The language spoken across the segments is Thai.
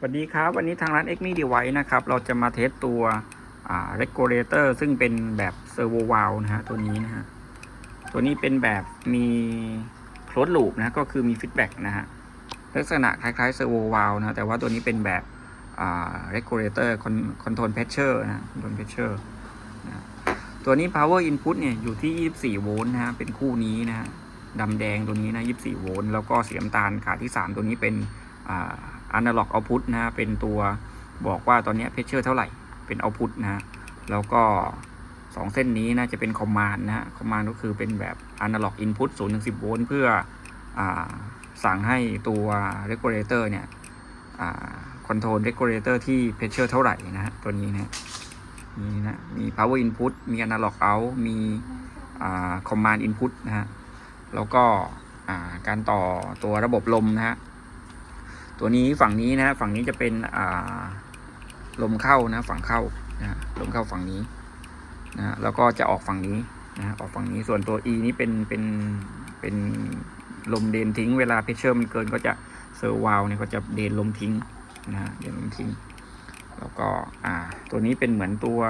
สวัสดีครับ วันนี้ทางร้าน x m i Device นะครับ เราจะมาเทสตัวอ่า regulator ซึ่งเป็นแบบ servo valve นะฮะ ตัวนี้นะฮะ ตัวนี้เป็นแบบมี closed loop นะก็คือมี feedback นะฮะ ลักษณะคล้ายๆ servo valve นะ แต่ว่าตัวนี้เป็นแบบอ่า regulator con- control pressure นะ control pressure นะตัวนี้ power input เนี่ยอยู่ที่ 24 โวลต์นะฮะ เป็นคู่นี้นะฮะดำแดงตัวนี้นะ 24 โวลต์ แล้วก็สีน้ำตาลขาที่ 3 ตัวนี้เป็นอ่า analog output นะฮะเป็นตัวบอกว่าตอนนี้เพชเชอร์เท่าไหร่เป็น output นะฮะแล้วก็ 2 เส้นนี้นะจะเป็น command นะฮะ command ก็คือเป็นแบบ analog input 0ถึง10โวลต์เพื่ออาสั่งให้ตัว regulator เนี่ยอ่า control regulator ที่ pressure เท่าไหร่นะฮะตัวนี้นะนี่นะ มี power input มี analog out มีอ่า command input นะฮะ แล้วก็การต่อตัวระบบลมนะฮะ ตัวนี้ฝั่งนี้นะฝั่งนี้จะเป็นอ่าลมเข้านะฝั่งเข้านะลมเข้าฝั่งนี้นะแล้วก็จะออกฝั่งนี้นะออกฝั่งนี้ส่วนตัว E นี้เป็นเป็นเป็นลมเดนทิ้ง เวลาเพชเชอร์มันเกินก็จะเซอร์วาลเนี่ยก็จะเดนลมทิ้งนะเดนลมทิ้ง แล้วก็อ่าตัวนี้เป็นเหมือนตัว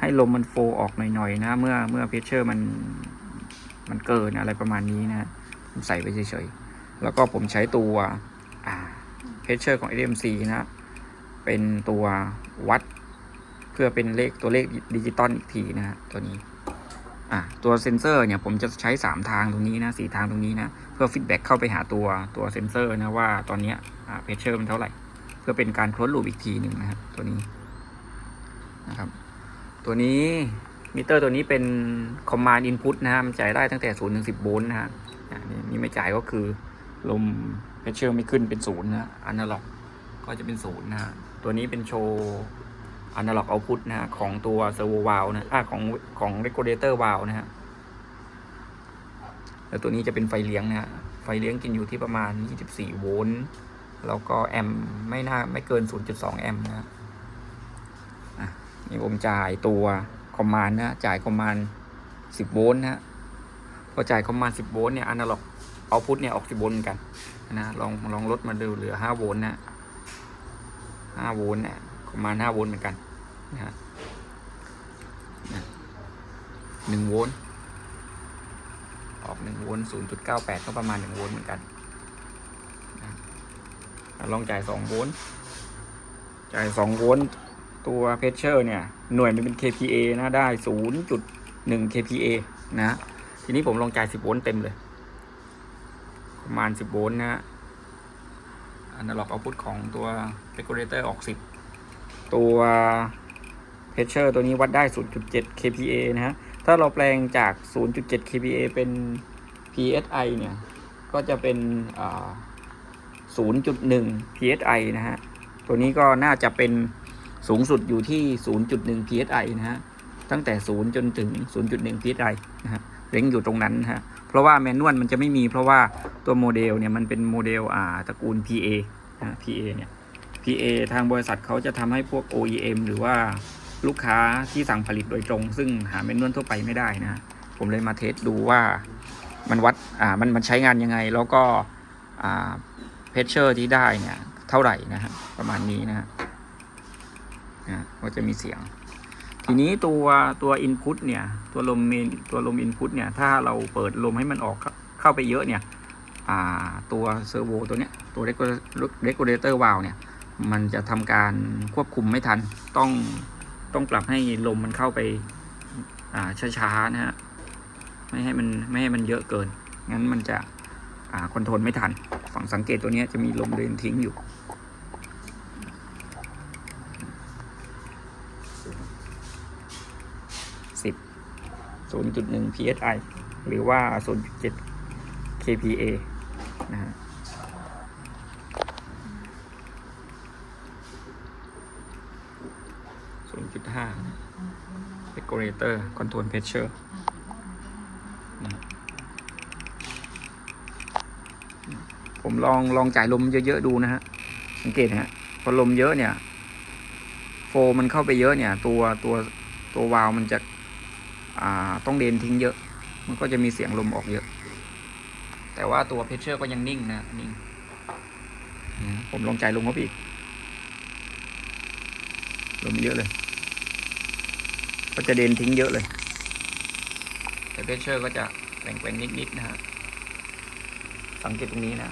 ให้ลมมันโฟออกหน่อยๆนะ เมื่อเมื่อเพชเชอร์มันมันเกินอะไรประมาณนี้นะผมใส่ไปเฉยๆแล้วก็ผมใช้ตัว เพชเชอร์ของ SMC นะ เป็นตัววัดเพื่อเป็นเลขตัวเลขดิจิตอลอีกทีนะฮะตัวนี้อ่าตัวเซนเซอร์เนี่ยผมจะใช้ 3 ทางตรงนี้นะสทางตรงนี้นะ เพื่อฟีดแบ็กเข้าไปหาตัวตัวเซนเซอร์นะว่าตอนนี้อ่าเพชเชอร์มันเท่าไหร่ เพื่อเป็นการคลดลูปอีกทีหนึ่งนะครับตัวนี้นะครับ ตัวนี้มิเตอร์ตัวนี้เป็น command input นะฮะมันจ่ายได้ตั้งแต่0ถึง10โวลต์นะฮะนี่ไม่จ่ายก็คือลม เพชเชอร์ไม่ขึ้นเป็นศูนย์นะอนาล็อกก็จะเป็นศูนย์นะฮะตัวนี้เป็นโชว์อนาล็อกเอาพุทนะของตัวเซอร์โววาลนะอ่าของของเรกูเลเตอร์วาลนะฮะแล้วตัวนี้จะเป็นไฟเลี้ยงนะฮะไฟเลี้ยงกินอยู่ที่ประมาณ 24 โวลต์แล้วก็แอมไม่น่าไม่เกิน 0.2 แอมนะฮะอะนี่ผมจ่ายตัวคอมมานด์นะ จ่ายคอมมานด์10 โวลต์นะฮะพอจ่ายคอมมานด์10 โวลต์เนี่ยอนาล็อก เอาพุทเนี่ยออกสิบโวลต์เหมือนกันนะลองลองลดมาดูเหลือห้าโวลต์นะห้าโวลต์เนี่ยประมาณห้าโวลต์เหมือนกันนะฮะหนึ่งโวลต์ออกหนึ่งโวลต์ศูนย์จุดเก้าแปดก็ประมาณหนึ่งโวลต์เหมือนกันนะลองจ่ายสองโวลต์จ่ายสองโวลต์ตัวเพชเชอร์เนี่ย หน่วยมันเป็น kPa นะได้ศูนย์จุดหนึ่ง kPa นะ ทีนี้ผมลองจ่ายสิบโวลต์เต็มเลย ประมาณ 10 โวลต์นะฮะอนาล็อกเอาพุทของตัว regulator ออก 10 ตัว pressure ตัวนี้วัดได้ 0.7 kPa นะฮะ ถ้าเราแปลงจาก 0.7 kPa เป็น psi เนี่ย ก็จะเป็น 0.1 psi นะฮะ ตัวนี้ก็น่าจะเป็นสูงสุดอยู่ที่ 0.1 psi นะฮะ ตั้งแต่ 0 จนถึง 0.1 psi นะฮะ เร่งอยู่ตรงนั้นนะฮะ เพราะว่าแมนนวลมันจะไม่มี เพราะว่าตัวโมเดลเนี่ยมันเป็นโมเดลอ่าตระกูล PA นะ PA เนี่ย PA ทางบริษัทเขาจะทำให้พวก OEM หรือว่าลูกค้าที่สั่งผลิตโดยตรง ซึ่งหาแมนนวลทั่วไปไม่ได้นะผมเลยมาเทสดูว่ามันวัดอ่ามันมันใช้งานยังไง แล้วก็อ่าเพชเชอร์ที่ได้เนี่ยเท่าไหร่นะฮะประมาณนี้นะฮะก็จะมีเสียง ทีนี้ตัวตัว input เนี่ย ตัวลมเมนตัวลม input เนี่ย ถ้าเราเปิดลมให้มันออกเข้าไปเยอะเนี่ยตัวเซอร์โวตัวเนี้ยตัว regulator valve เนี่ย มันจะทำการควบคุมไม่ทัน ต้องต้องปรับให้ลมมันเข้าไปาช้าๆนะฮะไม่ให้มันไม่ให้มันเยอะเกิน งั้นมันจะคอนโทรลไม่ทัน ฝั่งสังเกตตัวเนี้ยจะมีลมเดินทิ้งอยู่ 0.1 psi หรือว่า 0.7 kPa นะฮะ0.5 regulator control pressure ผมลองลองจ่ายลมเยอะๆดูนะฮะ สังเกตนะฮะ พอลมเยอะเนี่ย โฟมันเข้าไปเยอะเนี่ย ตัวตัวตัววาล์วมันจะ ต้องเดนทิ้งเยอะ มันก็จะมีเสียงลมออกเยอะ แต่ว่าตัวเพชเชอร์ก็ยังนิ่งนะนิ่งผมลงใจลงเขาอีกลงเยอะเลย ก็จะเดนทิ้งเยอะเลย แต่เพชเชอร์ก็จะแกว่งๆนิดๆนะฮะสังเกตตรงนี้นะ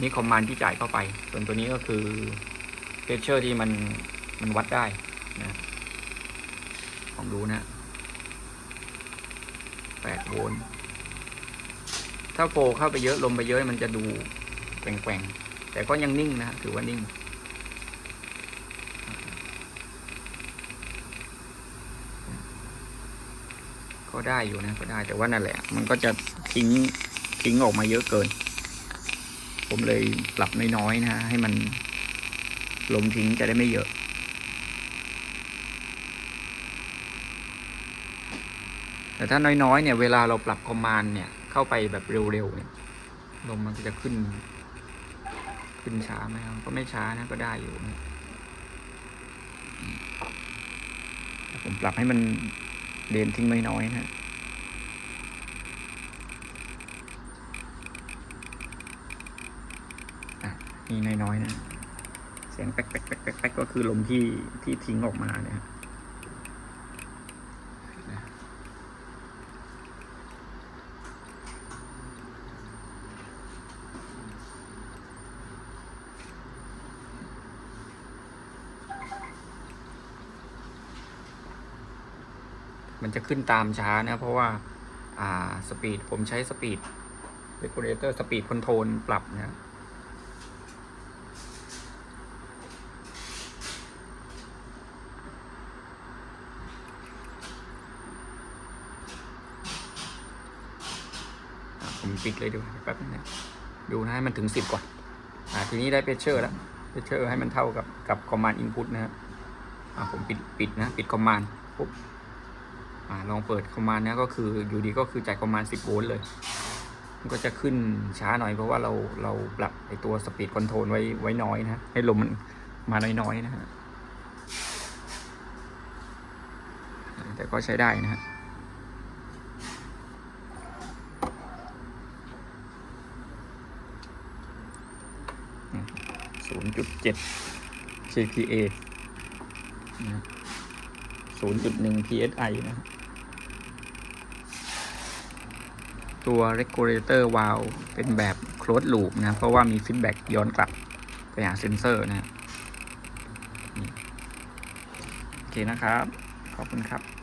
นี่คอมมานด์ที่จ่ายเข้าไป ส่วนตัวนี้ก็คือเพชเชอร์ที่มันมันวัดได้นะลองดูนะ 8โวลต์ถ้าโฟเข้าไปเยอะลมไปเยอะมันจะดูแกว่งๆแต่ก็ยังนิ่งนะฮะถือว่านิ่ง ก็ได้อยู่นะก็ได้แต่ว่านั่นแหละ มันก็จะทิ้งทิ้งออกมาเยอะเกิน ผมเลยปรับน้อยๆนะฮะให้มันลมทิ้งจะได้ไม่เยอะ แต่ถ้าน้อยๆเนี่ยเวลาเราปรับคอมมานเนี่ยเข้าไปแบบเร็วๆเนี่ยลมมันก็จะขึ้น ขึ้นช้าไหมครับก็ไม่ช้านะก็ได้อยู่นะผมปรับให้มันเดนทิ้งไม่น้อยนะฮะอะนี่น้อยๆนะ เสียงแป๊กแป๊กแป๊กแป๊กแป๊กก็คือลมที่ที่ทิ้งออกมาเนี่ย มันจะขึ้นตามช้านะเพราะว่าอ่าสปีดผมใช้สปีดเรกูเลเตอร์สปีดคอนโทรลปรับนะอะผมปิดเลยดีกว่าแป๊บนึงนะดูนะให้มันถึงสิบก่อนอ่าทีนี้ได้เพชเชอร์แล้วเพชเชอร์ให้มันเท่ากับกับคอมมานด์อินพุตนะฮะอ่าผมปิดปิดนะ ปิดคอมมานด์ปุ๊บ อ่าลองเปิดคอมมานด์นะก็คืออยู่ดีก็คือจ่ายคอมมานด์10โวลต์เลย มันก็จะขึ้นช้าหน่อยเพราะว่าเราเราปรับไอตัวสปีดคอนโทรลไว้ไว้น้อยนะให้ลมมันมาน้อยๆนะฮะแต่ก็ใช้ได้นะฮะศูนย์จุดเจ็ด kPa นะ 0.1 psi นะตัว regulator valve เป็นแบบ closed loop นะ เพราะว่ามี feedback ย้อนกลับไปหาเซนเซอร์นะโอเคนะครับ ขอบคุณครับ